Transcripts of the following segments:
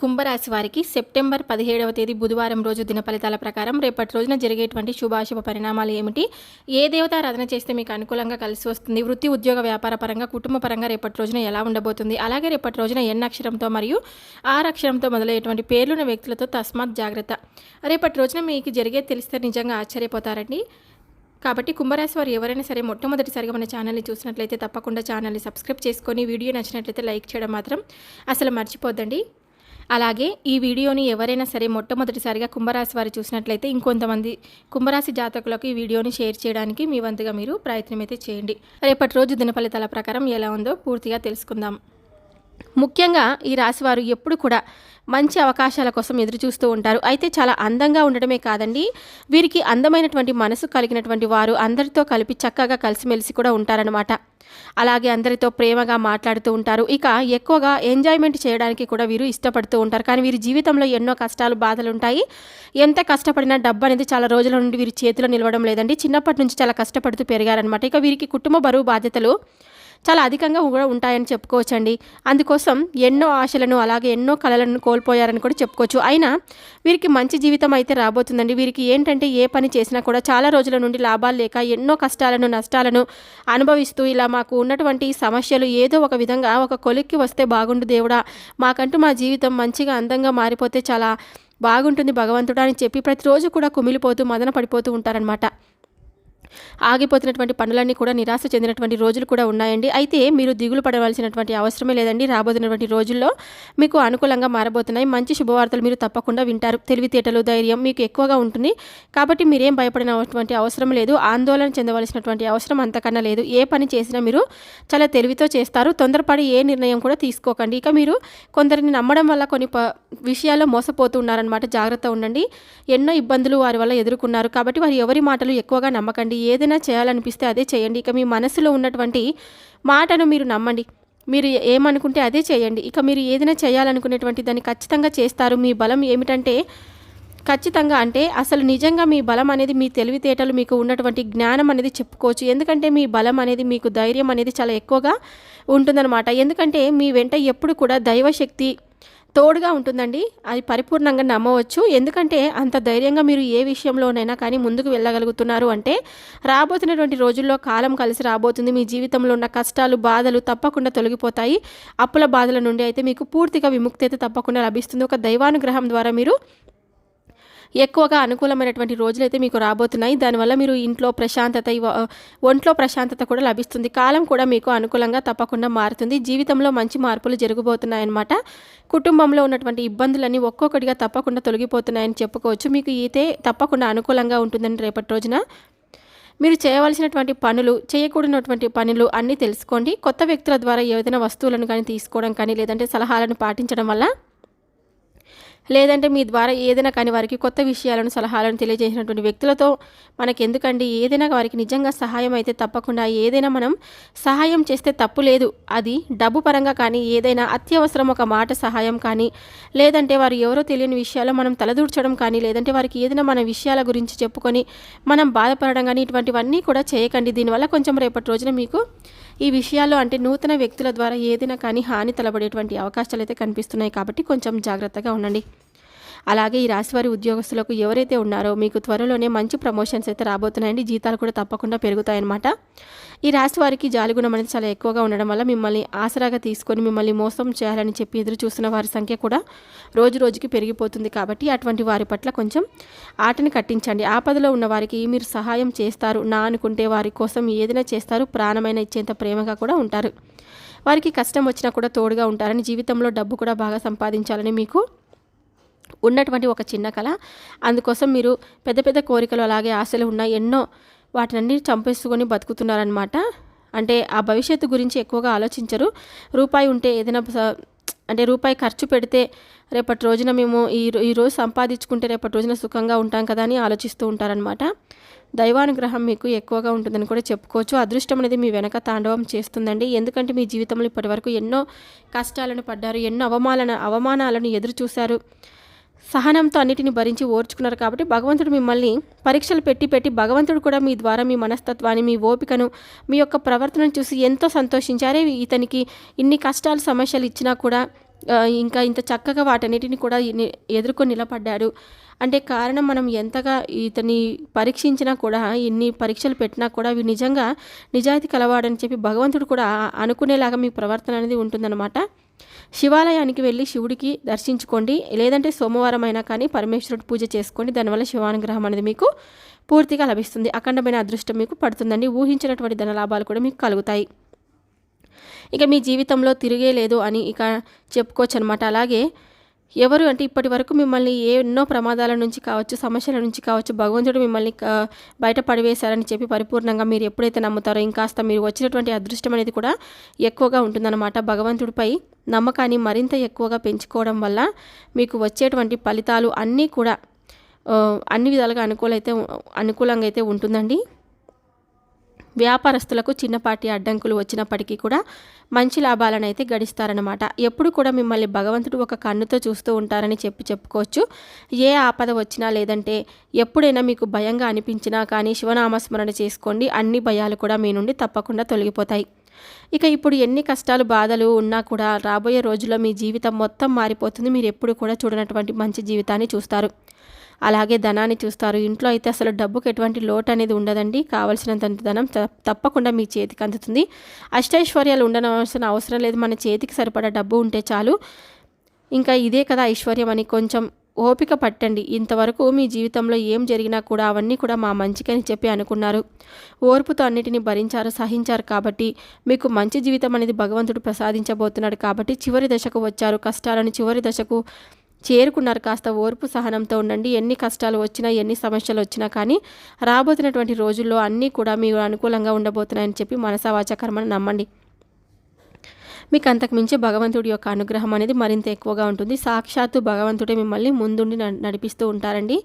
కుంభరాశి వారికి సెప్టెంబర్ పదిహేడవ తేదీ బుధవారం రోజు దిన ఫలితాల ప్రకారం రేపటి రోజున జరిగేటువంటి శుభాశుభ పరిణామాలు ఏమిటి? ఏ దేవతారాధన చేస్తే మీకు అనుకూలంగా కలిసి వస్తుంది? వృత్తి ఉద్యోగ వ్యాపార పరంగా కుటుంబ పరంగా రేపటి రోజున ఎలా ఉండబోతుంది? అలాగే రేపటి రోజున ఎన్ అక్షరంతో మరియు ఆర్ అక్షరంతో మొదలయ్యేటువంటి పేర్లున్న వ్యక్తులతో తస్మాత్ జాగ్రత్త. రేపటి రోజున మీకు జరిగే తెలిస్తే నిజంగా ఆశ్చర్యపోతారండి. కాబట్టి కుంభరాశి వారు ఎవరైనా సరే మొట్టమొదటిసారిగా మన ఛానల్ని చూసినట్లయితే తప్పకుండా ఛానల్ని సబ్స్క్రైబ్ చేసుకొని వీడియో నచ్చినట్లయితే లైక్ చేయడం మాత్రం అసలు మర్చిపోద్దండి. అలాగే ఈ వీడియోని ఎవరైనా సరే మొట్టమొదటిసారిగా కుంభరాశి వారు చూసినట్లయితే ఇంకొంతమంది కుంభరాశి జాతకులకు ఈ వీడియోని షేర్ చేయడానికి మీ వంతుగా మీరు ప్రయత్నం అయితే చేయండి. రేపటి రోజు దినఫలితాల ప్రకారం ఎలా ఉందో పూర్తిగా తెలుసుకుందాం. ముఖ్యంగా ఈ రాశివారు ఎప్పుడు కూడా మంచి అవకాశాల కోసం ఎదురు చూస్తూ ఉంటారు. అయితే చాలా అందంగా ఉండడమే కాదండి. వీరికి అందమైనటువంటి మనసు కలిగినటువంటి వారు అందరితో కలిపి చక్కగా కలిసిమెలిసి కూడా ఉంటారనమాట అలాగే అందరితో ప్రేమగా మాట్లాడుతూ ఉంటారు. ఇక ఎక్కువగా ఎంజాయ్మెంట్ చేయడానికి కూడా వీరు ఇష్టపడుతూ ఉంటారు. కానీ వీరి జీవితంలో ఎన్నో కష్టాలు బాధలు ఉంటాయి. ఎంత కష్టపడినా డబ్బు అనేది చాలా రోజుల నుండి వీరి చేతిలో నిలవడం లేదండి. చిన్నప్పటి నుంచి చాలా కష్టపడుతూ పెరిగారనమాట ఇక వీరికి కుటుంబ బరువు బాధ్యతలు చాలా అధికంగా కూడా ఉంటాయని చెప్పుకోవచ్చండి. అందుకోసం ఎన్నో ఆశలను అలాగే ఎన్నో కళలను కోల్పోయారని కూడా చెప్పుకోవచ్చు. అయినా వీరికి మంచి జీవితం అయితే రాబోతుందండి. వీరికి ఏంటంటే ఏ పని చేసినా కూడా చాలా రోజుల నుండి లాభాలు లేక ఎన్నో కష్టాలను నష్టాలను అనుభవిస్తూ ఇలా మాకు ఉన్నటువంటి సమస్యలు ఏదో ఒక విధంగా ఒక కొలిక్కి వస్తే బాగుండు దేవుడా. మాకంటూ మా జీవితం మంచిగా అందంగా మారిపోతే చాలా బాగుంటుంది భగవంతుడా అని చెప్పి ప్రతిరోజు కూడా కుమిలిపోతూ మదన పడిపోతూ ఉంటారనమాట ఆగిపోతున్నటువంటి పనులన్నీ కూడా నిరాశ చెందినటువంటి రోజులు కూడా ఉన్నాయండి. అయితే మీరు దిగులు పడవలసినటువంటి అవసరమే లేదండి. రాబోతున్నటువంటి రోజుల్లో మీకు అనుకూలంగా మారబోతున్నాయి. మంచి శుభవార్తలు మీరు తప్పకుండా వింటారు. తెలివితేటలు ధైర్యం మీకు ఎక్కువగా ఉంటుంది. కాబట్టి మీరేం భయపడినటువంటి అవసరం లేదు. ఆందోళన చెందవలసినటువంటి అవసరం అంతకన్నా లేదు. ఏ పని చేసినా మీరు చాలా తెలివితో చేస్తారు. తొందరపడి ఏ నిర్ణయం కూడా తీసుకోకండి. ఇక మీరు కొందరిని నమ్మడం వల్ల కొన్ని ప విషయాల్లో మోసపోతూ ఉన్నారనమాట జాగ్రత్త ఉండండి. ఎన్నో ఇబ్బందులు వారి వల్ల ఎదుర్కొన్నారు. కాబట్టి వారు ఎవరి మాటలు ఎక్కువగా నమ్మకండి. ఏదైనా చేయాలనిపిస్తే అదే చేయండి. ఇక మీ మనసులో ఉన్నటువంటి మాటను మీరు నమ్మండి. మీరు ఏమనుకుంటే అదే చేయండి. ఇక మీరు ఏదైనా చేయాలనుకునేటువంటి దాన్ని ఖచ్చితంగా చేస్తారు. మీ బలం ఏమిటంటే ఖచ్చితంగా అంటే అసలు నిజంగా మీ బలం అనేది మీ తెలివితేటలు మీకు ఉన్నటువంటి జ్ఞానం అనేది చెప్పుకోవచ్చు. ఎందుకంటే మీ బలం అనేది మీకు ధైర్యం అనేది చాలా ఎక్కువగా ఉంటుందన్నమాట. ఎందుకంటే మీ వెంట ఎప్పుడు కూడా దైవశక్తి తోడుగా ఉంటుందండి. అది పరిపూర్ణంగా నమ్మవచ్చు. ఎందుకంటే అంత ధైర్యంగా మీరు ఏ విషయంలోనైనా కానీ ముందుకు వెళ్ళగలుగుతున్నారు అంటే రాబోతున్నటువంటి రోజుల్లో కాలం కలిసి రాబోతుంది. మీ జీవితంలో ఉన్న కష్టాలు బాధలు తప్పకుండా తొలగిపోతాయి. అప్పుల బాధల నుండి అయితే మీకు పూర్తిగా విముక్తి అయితే తప్పకుండా లభిస్తుంది. ఒక దైవానుగ్రహం ద్వారా మీరు ఎక్కువగా అనుకూలమైనటువంటి రోజులైతే మీకు రాబోతున్నాయి. దానివల్ల మీరు ఇంట్లో ప్రశాంతత ఒంట్లో ప్రశాంతత కూడా లభిస్తుంది. కాలం కూడా మీకు అనుకూలంగా తప్పకుండా మారుతుంది. జీవితంలో మంచి మార్పులు జరగబోతున్నాయన్నమాట. కుటుంబంలో ఉన్నటువంటి ఇబ్బందులన్నీ ఒక్కొక్కటిగా తప్పకుండా తొలగిపోతున్నాయని చెప్పుకోవచ్చు. మీకు ఈతే తప్పకుండా అనుకూలంగా ఉంటుందని రేపటి రోజున మీరు చేయవలసినటువంటి పనులు చేయకూడనటువంటి పనులు అన్నీ తెలుసుకోండి. కొత్త వ్యక్తుల ద్వారా ఏదైనా వస్తువులను కానీ తీసుకోవడం కానీ లేదంటే సలహాలను పాటించడం వల్ల లేదంటే మీ ద్వారా ఏదైనా కానీ వారికి కొత్త విషయాలను సలహాలను తెలియజేసినటువంటి వ్యక్తులతో మనకెందుకండి? ఏదైనా వారికి నిజంగా సహాయం అయితే తప్పకుండా. ఏదైనా మనం సహాయం చేస్తే తప్పు లేదు. అది డబ్బు పరంగా కానీ ఏదైనా అత్యవసరం ఒక మాట సహాయం కానీ లేదంటే వారు ఎవరో తెలియని విషయాలు మనం తలదూర్చడం కానీ లేదంటే వారికి ఏదైనా మన విషయాల గురించి చెప్పుకొని మనం బాధపడడం కానీ ఇటువంటివన్నీ కూడా చేయకండి. దీనివల్ల కొంచెం రేపటి రోజున మీకు ఈ విషయాల్లో అంటే నూతన వ్యక్తుల ద్వారా ఏదైనా కానీ హాని తలబడేటువంటి అవకాశాలు అయితే కనిపిస్తున్నాయి కాబట్టి కొంచెం జాగ్రత్తగా ఉండండి. అలాగే ఈ రాశివారి ఉద్యోగస్తులకు ఎవరైతే ఉన్నారో మీకు త్వరలోనే మంచి ప్రమోషన్స్ అయితే రాబోతున్నాయండి. జీతాలు కూడా తప్పకుండా పెరుగుతాయన్నమాట. ఈ రాశి వారికి జాలిగుణం అనేది చాలా ఎక్కువగా ఉండడం వల్ల మిమ్మల్ని ఆసరాగా తీసుకొని మిమ్మల్ని మోసం చేయాలని చెప్పి ఎదురు చూస్తున్న వారి సంఖ్య కూడా రోజు రోజుకి పెరిగిపోతుంది కాబట్టి అటువంటి వారి పట్ల కొంచెం ఆటని కట్టించండి. ఆపదలో ఉన్న వారికి మీరు సహాయం చేస్తారు. నా అనుకుంటే వారి కోసం ఏదైనా చేస్తారు. ప్రాణమైన ఇచ్చేంత ప్రేమగా కూడా ఉంటారు. వారికి కష్టం వచ్చినా కూడా తోడుగా ఉంటారని జీవితంలో డబ్బు కూడా బాగా సంపాదించాలని మీకు ఉన్నటువంటి ఒక చిన్న కళ. అందుకోసం మీరు పెద్ద పెద్ద కోరికలు అలాగే ఆశలు ఉన్న ఎన్నో వాటినన్నీ చంపేసుకొని బతుకుతున్నారనమాట అంటే ఆ భవిష్యత్తు గురించి ఎక్కువగా ఆలోచించరు. రూపాయి ఉంటే ఏదైనా స- అంటే రూపాయి ఖర్చు పెడితే రేపటి రోజున మేము ఈ రో- రోజు సంపాదించుకుంటే రేపటి రోజున సుఖంగా ఉంటాం కదా అని ఆలోచిస్తూ ఉంటారనమాట దైవానుగ్రహం మీకు ఎక్కువగా ఉంటుందని కూడా చెప్పుకోవచ్చు. అదృష్టం అనేది మీ వెనక తాండవం చేస్తుందండి. ఎందుకంటే మీ జీవితంలో ఇప్పటివరకు ఎన్నో కష్టాలను పడ్డారు ఎన్నో అవమాన అవమానాలను ఎదురు చూశారు సహనంతో అన్నిటిని భరించి ఓర్చుకున్నారు కాబట్టి భగవంతుడు మిమ్మల్ని పరీక్షలు పెట్టి పెట్టి భగవంతుడు కూడా మీ ద్వారా మీ మనస్తత్వాన్ని మీ ఓపికను మీ యొక్క ప్రవర్తనను చూసి ఎంతో సంతోషించారే. ఇతనికి ఇన్ని కష్టాలు సమస్యలు ఇచ్చినా కూడా ఇంకా ఇంత చక్కగా వాటన్నిటిని కూడా ఎదుర్కొని నిలబడ్డాడు. అంటే కారణం మనం ఎంతగా ఇతని పరీక్షించినా కూడా ఇన్ని పరీక్షలు పెట్టినా కూడా ఇవి నిజంగా నిజాయితీ కలవాడని చెప్పి భగవంతుడు కూడా అనుకునేలాగా మీ ప్రవర్తన అనేది ఉంటుందన్నమాట. శివాలయానికి వెళ్ళి శివుడికి దర్శించుకోండి. లేదంటే సోమవారం అయినా కానీ పరమేశ్వరుడు పూజ చేసుకోండి. దానివల్ల శివానుగ్రహం అనేది మీకు పూర్తిగా లభిస్తుంది. అఖండమైన అదృష్టం మీకు పడుతుందండి. ఊహించినటువంటి ధన లాభాలు కూడా మీకు కలుగుతాయి. ఇక మీ జీవితంలో తిరిగే లేదు అని ఇక చెప్పుకోవచ్చు అనమాట అలాగే ఎవరు అంటే ఇప్పటి వరకు మిమ్మల్ని ఎన్నో ప్రమాదాల నుంచి కావచ్చు సమస్యల నుంచి కావచ్చు భగవంతుడు మిమ్మల్ని బయట పడివేశారని చెప్పి పరిపూర్ణంగా మీరు ఎప్పుడైతే నమ్ముతారో ఇంకాస్త మీరు వచ్చినటువంటి అదృష్టం అనేది కూడా ఎక్కువగా ఉంటుందన్నమాట. భగవంతుడిపై నమ్మకాన్ని మరింత ఎక్కువగా పెంచుకోవడం వల్ల మీకు వచ్చేటువంటి ఫలితాలు అన్నీ కూడా అన్ని విధాలుగా అనుకూలైతే అనుకూలంగా అయితే ఉంటుందండి. వ్యాపారస్తులకు చిన్నపాటి అడ్డంకులు వచ్చినప్పటికీ కూడా మంచి లాభాలను అయితే గడిస్తారనమాట ఎప్పుడు కూడా మిమ్మల్ని భగవంతుడు ఒక కన్నుతో చూస్తూ ఉంటారని చెప్పి చెప్పుకోవచ్చు. ఏ ఆపద వచ్చినా లేదంటే ఎప్పుడైనా మీకు భయంగా అనిపించినా కానీ శివనామస్మరణ చేసుకోండి. అన్ని భయాలు కూడా మీ నుండి తప్పకుండా తొలగిపోతాయి. ఇక ఇప్పుడు ఎన్ని కష్టాలు బాధలు ఉన్నా కూడా రాబోయే రోజుల్లో మీ జీవితం మొత్తం మారిపోతుంది. మీరు ఎప్పుడు కూడా చూడనటువంటి మంచి జీవితాన్ని చూస్తారు. అలాగే ధనాన్ని చూస్తారు. ఇంట్లో అయితే అసలు డబ్బుకి ఎటువంటి లోటు అనేది ఉండదండి. కావలసినంత ధనం తప్పకుండా మీ చేతికి అందుతుంది. అష్టైశ్వర్యాలు ఉండనవసరం అవసరం లేదు. మన చేతికి సరిపడా డబ్బు ఉంటే చాలు. ఇంకా ఇదే కదా ఐశ్వర్యం అని కొంచెం ఓపిక పట్టండి. ఇంతవరకు మీ జీవితంలో ఏం జరిగినా కూడా అవన్నీ కూడా మా మంచికని చెప్పి అనుకున్నారు. ఓర్పుతో అన్నిటిని భరించారు సహించారు కాబట్టి మీకు మంచి జీవితం అనేది భగవంతుడు ప్రసాదించబోతున్నాడు కాబట్టి చివరి దశకు వచ్చారు. కష్టాలను చివరి దశకు చేరుకున్నారు. కాస్త ఓర్పు సహనంతో ఉండండి. ఎన్ని కష్టాలు వచ్చినా ఎన్ని సమస్యలు వచ్చినా కానీ రాబోతున్నటువంటి రోజుల్లో అన్నీ కూడా మీరు అనుకూలంగా ఉండబోతున్నాయని చెప్పి మనసావాచ కర్మను నమ్మండి. మీకు అంతకు మించి భగవంతుడి యొక్క అనుగ్రహం అనేది మరింత ఎక్కువగా ఉంటుంది. సాక్షాత్తు భగవంతుడే మిమ్మల్ని ముందుండి న- నడిపిస్తూ ఉంటారండి.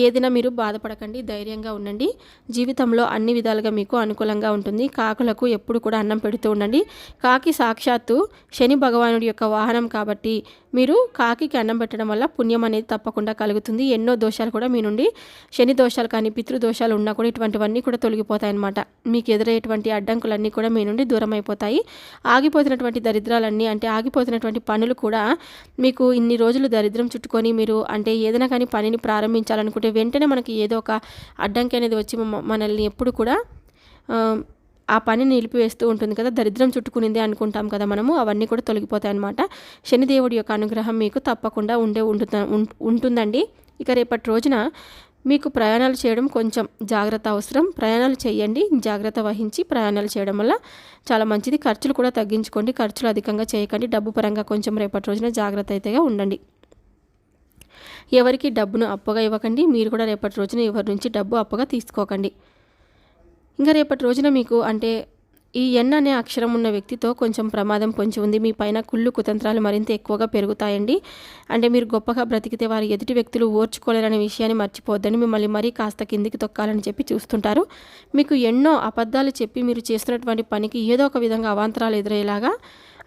ఏదైనా మీరు బాధపడకండి ధైర్యంగా ఉండండి. జీవితంలో అన్ని విధాలుగా మీకు అనుకూలంగా ఉంటుంది. కాకులకు ఎప్పుడు కూడా అన్నం పెడుతూ ఉండండి. కాకి సాక్షాత్తు శని భగవానుడి యొక్క వాహనం కాబట్టి మీరు కాకికి అన్నం పెట్టడం వల్ల పుణ్యం అనేది తప్పకుండా కలుగుతుంది. ఎన్నో దోషాలు కూడా మీ నుండి శని దోషాలు కానీ పితృదోషాలు ఉన్నా కూడా ఇటువంటివన్నీ కూడా తొలగిపోతాయి అన్నమాట మీకు ఎదురయ్యేటువంటి అడ్డంకులన్నీ కూడా మీ నుండి దూరం అయిపోతాయి ఆగిపోతున్నటువంటి దరిద్రాలన్నీ అంటే ఆగిపోతున్నటువంటి పనులు కూడా మీకు ఇన్ని రోజులు దరిద్రం చుట్టుకొని మీరు అంటే ఏదైనా కానీ పనిని ప్రారంభించాలనుకుంటే వెంటనే మనకి ఏదో ఒక అడ్డంకి అనేది వచ్చి మనల్ని ఎప్పుడు కూడా ఆ, పని పనిని నిలిపివేస్తూ ఉంటుంది కదా. దరిద్రం చుట్టుకునింది అనుకుంటాం కదా మనము. అవన్నీ కూడా తొలగిపోతాయి అనమాట శనిదేవుడి యొక్క అనుగ్రహం మీకు తప్పకుండా ఉండే ఉం- ఉంటుందండి. ఇక రేపటి రోజున మీకు ప్రయాణాలు చేయడం కొంచెం జాగ్రత్త అవసరం. ప్రయాణాలు చేయండి. జాగ్రత్త వహించి ప్రయాణాలు చేయడం వల్ల చాలా మంచిది. ఖర్చులు కూడా తగ్గించుకోండి. ఖర్చులు అధికంగా చేయకండి. డబ్బు పరంగా కొంచెం రేపటి రోజున జాగ్రత్త అయితేగా ఉండండి. ఎవరికి డబ్బును అప్పుగా ఇవ్వకండి మీరు కూడా రేపటి రోజున ఎవరి నుంచి డబ్బు అప్పుగా తీసుకోకండి. ఇంకా రేపటి రోజున మీకు అంటే ఈ ఎన్ అనే అక్షరం ఉన్న వ్యక్తితో కొంచెం ప్రమాదం పొంచి ఉంది. మీ పైన కుళ్ళు కుతంత్రాలు మరింత ఎక్కువగా పెరుగుతాయండి. అంటే మీరు గొప్పగా బ్రతికితే వారి ఎదుటి వ్యక్తులు ఓర్చుకోలేరనే విషయాన్ని మర్చిపోద్దని మిమ్మల్ని మరీ కాస్త కిందికి తొక్కాలని చెప్పి చూస్తుంటారు. మీకు ఎన్నో అబద్ధాలు చెప్పి మీరు చేస్తున్నటువంటి పనికి ఏదో ఒక విధంగా అవాంతరాలు ఎదురయ్యేలాగా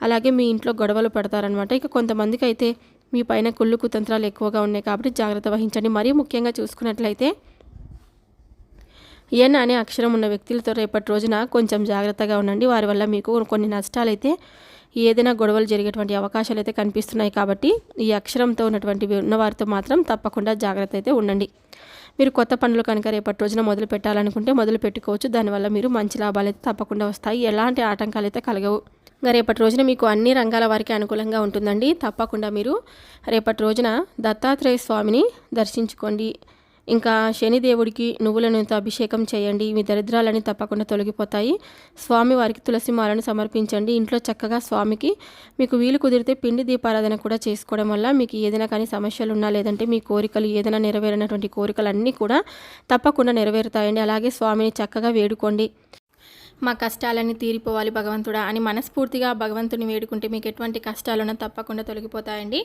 అలాగే మీ ఇంట్లో గొడవలు పడతారనమాట ఇక కొంతమందికి అయితే మీ పైన కుళ్ళు కుతంత్రాలు ఎక్కువగా ఉన్నాయి కాబట్టి జాగ్రత్త వహించండి. మరీ ముఖ్యంగా చూసుకున్నట్లయితే ఎన్ అనే అక్షరం ఉన్న వ్యక్తులతో రేపటి రోజున కొంచెం జాగ్రత్తగా ఉండండి. వారి వల్ల మీకు కొన్ని నష్టాలు అయితే ఏదైనా గొడవలు జరిగేటువంటి అవకాశాలు అయితే కనిపిస్తున్నాయి కాబట్టి ఈ అక్షరంతో ఉన్నటువంటి ఉన్నవారితో మాత్రం తప్పకుండా జాగ్రత్త అయితే ఉండండి. మీరు కొత్త పనులు కనుక రేపటి రోజున మొదలు పెట్టాలనుకుంటే మొదలు పెట్టుకోవచ్చు దానివల్ల మీరు మంచి లాభాలు అయితే తప్పకుండా వస్తాయి. ఎలాంటి ఆటంకాలు అయితే కలగవు. రేపటి రోజున మీకు అన్ని రంగాల వారికి అనుకూలంగా ఉంటుందండి. తప్పకుండా మీరు రేపటి రోజున దత్తాత్రేయ స్వామిని దర్శించుకోండి. ఇంకా శనిదేవుడికి నువ్వుల నూనెతో అభిషేకం చేయండి. మీ దరిద్రాలని తప్పకుండా తొలగిపోతాయి. స్వామి వారికి తులసి మాలను సమర్పించండి. ఇంట్లో చక్కగా స్వామికి మీకు వీలు కుదిరితే పిండి దీపారాధన కూడా చేసుకోవడం వల్ల మీకు ఏదైనా కానీ సమస్యలు ఉన్నా లేదంటే మీ కోరికలు ఏదైనా నెరవేరినటువంటి కోరికలన్నీ కూడా తప్పకుండా నెరవేరుతాయండి. అలాగే స్వామిని చక్కగా వేడుకోండి. మా కష్టాలన్నీ తీరిపోవాలి భగవంతుడా అని మనస్ఫూర్తిగా భగవంతుని వేడుకుంటే మీకు ఎటువంటి కష్టాలున్నా తప్పకుండా తొలగిపోతాయండి.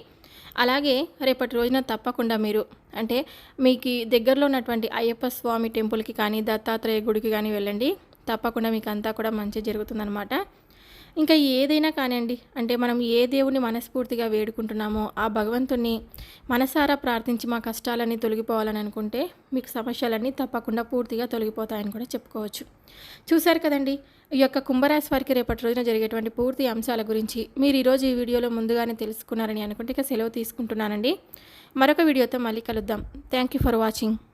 అలాగే రేపటి రోజున తప్పకుండా మీరు అంటే మీకు దగ్గరలో ఉన్నటువంటి అయ్యప్ప స్వామి టెంపుల్కి కానీ దత్తాత్రేయ గుడికి కానీ వెళ్ళండి. తప్పకుండా మీకు అంతా కూడా మంచి జరుగుతుందనమాట ఇంకా ఏదైనా కానివ్వండి అంటే మనం ఏ దేవుని మనస్ఫూర్తిగా వేడుకుంటున్నామో ఆ భగవంతుని మనసారా ప్రార్థించి మా కష్టాలన్నీ తొలగిపోవాలని అనుకుంటే మీకు సమస్యలన్నీ తప్పకుండా పూర్తిగా తొలగిపోతాయని కూడా చెప్పుకోవచ్చు. చూశారు కదండి ఈ యొక్క కుంభరాశి వారికి రేపటి రోజున జరిగేటువంటి పూర్తి అంశాల గురించి మీరు ఈరోజు ఈ వీడియోలో ముందుగానే తెలుసుకున్నారని అనుకుంటే ఇక సెలవు తీసుకుంటున్నానండి. మరొక వీడియోతో మళ్ళీ కలుద్దాం. Thank you for watching